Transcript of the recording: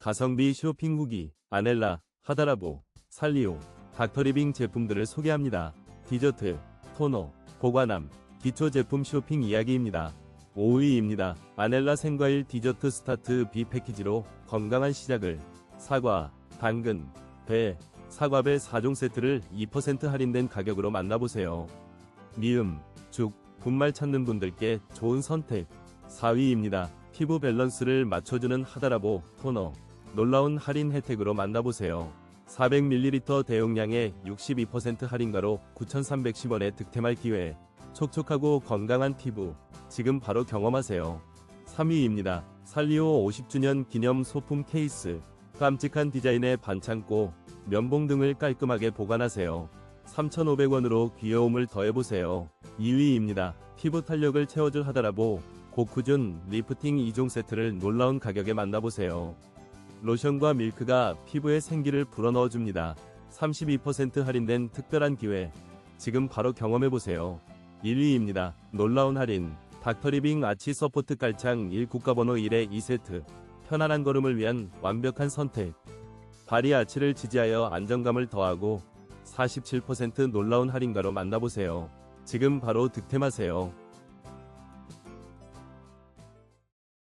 가성비 쇼핑 후기, 아넬라, 하다라보, 살리오, 닥터리빙 제품들을 소개합니다. 디저트, 토너, 보관함, 기초 제품 쇼핑 이야기입니다. 5위입니다. 아넬라 생과일 디저트 스타트 B 패키지로 건강한 시작을 사과, 당근, 배, 사과배 4종 세트를 2% 할인된 가격으로 만나보세요. 미음, 죽, 분말 찾는 분들께 좋은 선택. 4위입니다. 피부 밸런스를 맞춰주는 하다라보 토너. 놀라운 할인 혜택으로 만나보세요. 400ml 대용량에 62% 할인가로 9,310원에 득템할 기회. 촉촉하고 건강한 피부. 지금 바로 경험하세요. 3위입니다. 살리오 50주년 기념 소품 케이스. 깜찍한 디자인의 반창고, 면봉 등을 깔끔하게 보관하세요. 3,500원으로 귀여움을 더해보세요. 2위입니다. 피부 탄력을 채워줄 하다라보 고쿠준 리프팅 2종 세트를 놀라운 가격에 만나보세요. 로션과 밀크가 피부에 생기를 불어넣어줍니다. 32% 할인된 특별한 기회. 지금 바로 경험해보세요. 1위입니다. 놀라운 할인. 닥터리빙 아치 서포트 깔창 1 국가번호 1의 2세트. 편안한 걸음을 위한 완벽한 선택. 발이 아치를 지지하여 안정감을 더하고 47% 놀라운 할인가로 만나보세요. 지금 바로 득템하세요.